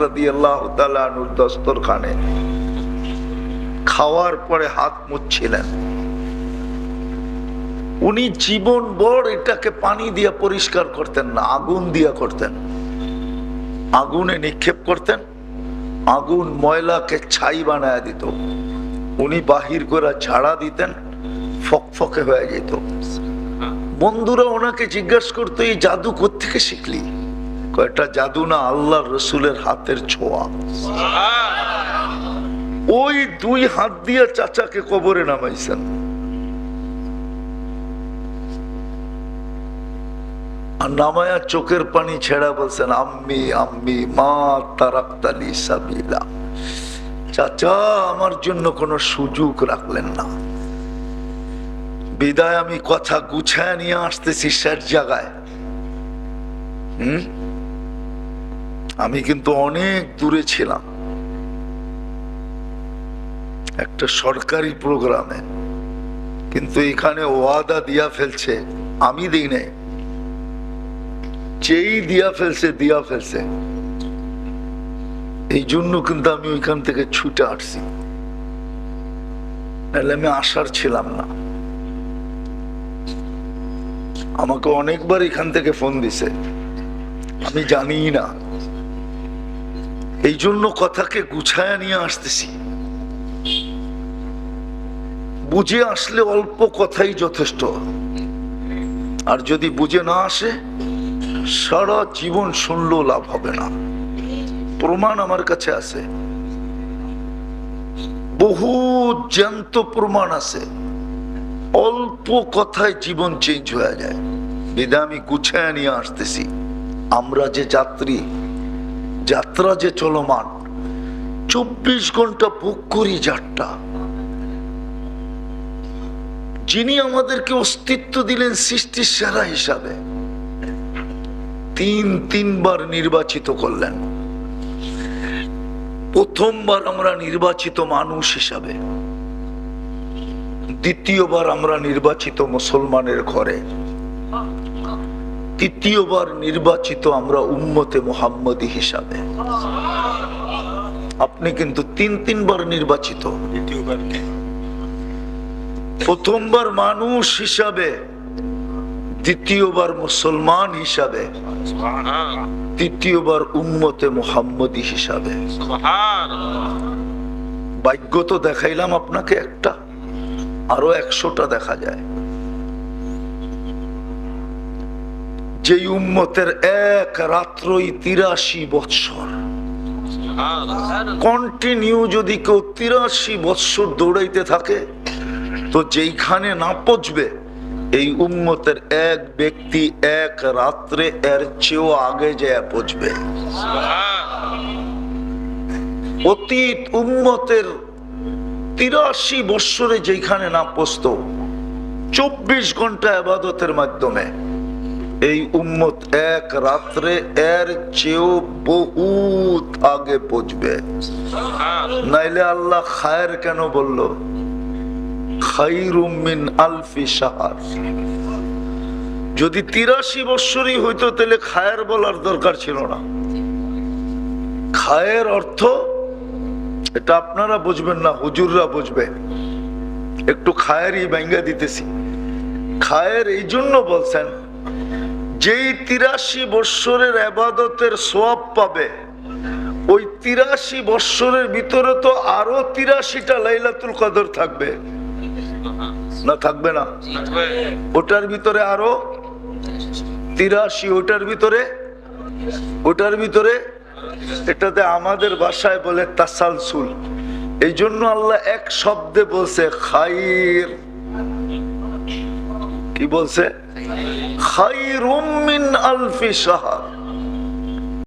রাদি দস্তরখানে। খাওয়ার পরে হাত মুচ্ছিলেন উনি জীবন বড় এটাকে পানি দিয়ে পরিষ্কার করতেন না, আগুন দিয়া করতেন। আগুনে নিক্ষেপ করতেন, আগুন ময়লাকে ছাই বানায় দিত। উনি বাহির করে ঝাড়া দিতেন ফকফকে হয়ে যেত। বন্ধুরা, ওনাকে জিজ্ঞাসা করতো, এই জাদু কোথেকে শিখলি? কয়টা জাদু না আল্লাহ রসুলের হাতের ছোঁয়া? ওই দুই হাত দিয়ে চাচাকে কবরে নামাইছেন। আর নামায়া চোখের পানি ছেড়া বলছেন, আম্মি আম্মি, মা তারাক্তালি সাবিলা। চাচা, আমার জন্য কোনো সুযোগ রাখলেন না। বিদায় আমি কথা গুছায় নিয়ে আসতেছি শেষ জায়গায়। হুম? আমি কিন্তু অনেক দূরে ছিলাম। একটা সরকারি প্রোগ্রামে। কিন্তু এখানে ওয়াদা দিয়া ফেলছে, আমি দিই নাই। যেই দিয়া ফেলছে দিয়া ফেলছে। এই জন্য কিন্তু আমি ওইখান থেকে ছুটে আসছি। নাহলে আমি আসার ছিলাম না। আমাকে অনেকবার এখান থেকে ফোন দিছে। আমি জানি না। এই জন্য কথাকে গুছায়া নিয়ে আসতেছি। বুঝে আসলে অল্প কথাই যথেষ্ট। আর যদি বুঝে না আসে, সারা জীবন শুনলেও লাভ হবে না। প্রমাণ আমার কাছে আছে। বহু জ্যান্ত প্রমাণ আছে। অল্প কথায় জীবন চেঞ্জ হয়ে যায়। বিদা আমি গুছায় নিয়ে আসতেছি। আমরা যে যাত্রী যাত্রা যে চলমান, চব্বিশ ঘণ্টা বুক করি যাত্রা। যিনি আমাদেরকে অস্তিত্ব দিলেন সৃষ্টির সেরা হিসাবে, তিন তিনবার নির্বাচিত করলেন। প্রথমবার আমরা নির্বাচিত মানুষ হিসাবে, দ্বিতীয়বার আমরা নির্বাচিত মুসলমানের ঘরে। তৃতীয়বার নির্বাচিত আমরা উম্মতে মোহাম্মদী হিসাবে। আপনি কিন্তু তিন তিনবার নির্বাচিত। দ্বিতীয়বার প্রথমবার মানুষ হিসাবে দ্বিতীয়বার মুসলমান হিসাবে তৃতীয়বার উম্মতে মোহাম্মদী হিসাবে। ভাগ্য তো দেখাইলাম আপনাকে একটা আরও একশোটা দেখা যায়। যেই উম্মতের এক রাত্রই তিরাশি বৎসর। কন্টিনিউ যদি কেউ তিরাশি বৎসর দৌড়াইতে থাকে, তো যেইখানে না পচবে এই উম্মতের এক ব্যক্তি এক রাত্রে এর চেয়েও আগে যায় পচবে অতীত উম্মতের তিরাশি বৎসরে যেখানে না পচত চব্বিশ ঘণ্টা আবাদতের মাধ্যমে এই উম্মত এক রাত্রে এর চেয়েও বহুত আগে পচবে। নাইলে আল্লাহ খায়ের কেন বলল? খাইরুম মিন আলফি সাহার যদি তিরাশি বৎসরই হইতো, তাহলে খায়ের বলার দরকার ছিল না। খায়ের অর্থ, এটা আপনারা বুঝবেন না, হুজুররা বুঝবে। একটু খায়েরই ব্যাঙ্গা দিতেছি। খায়ের এই জন্য বলছেন যেই তিরাশি বৎসরের আবাদতের সব পাবে, ওই তিরাশি বৎসরের ভিতরে তো আরও তিরাশিটা লাইলাতুল কদর থাকবে। না থাকবে না? ওটার ভিতরে আরও তিরাশি, ওটার ভিতরে ওটার ভিতরে, এটাতে আমাদের ভাষায় বলে তাসালসুল। এই জন্য আল্লাহ এক শব্দে বলছে, খাইর। কি বলছে? খাই রুমিন আলফি সাহার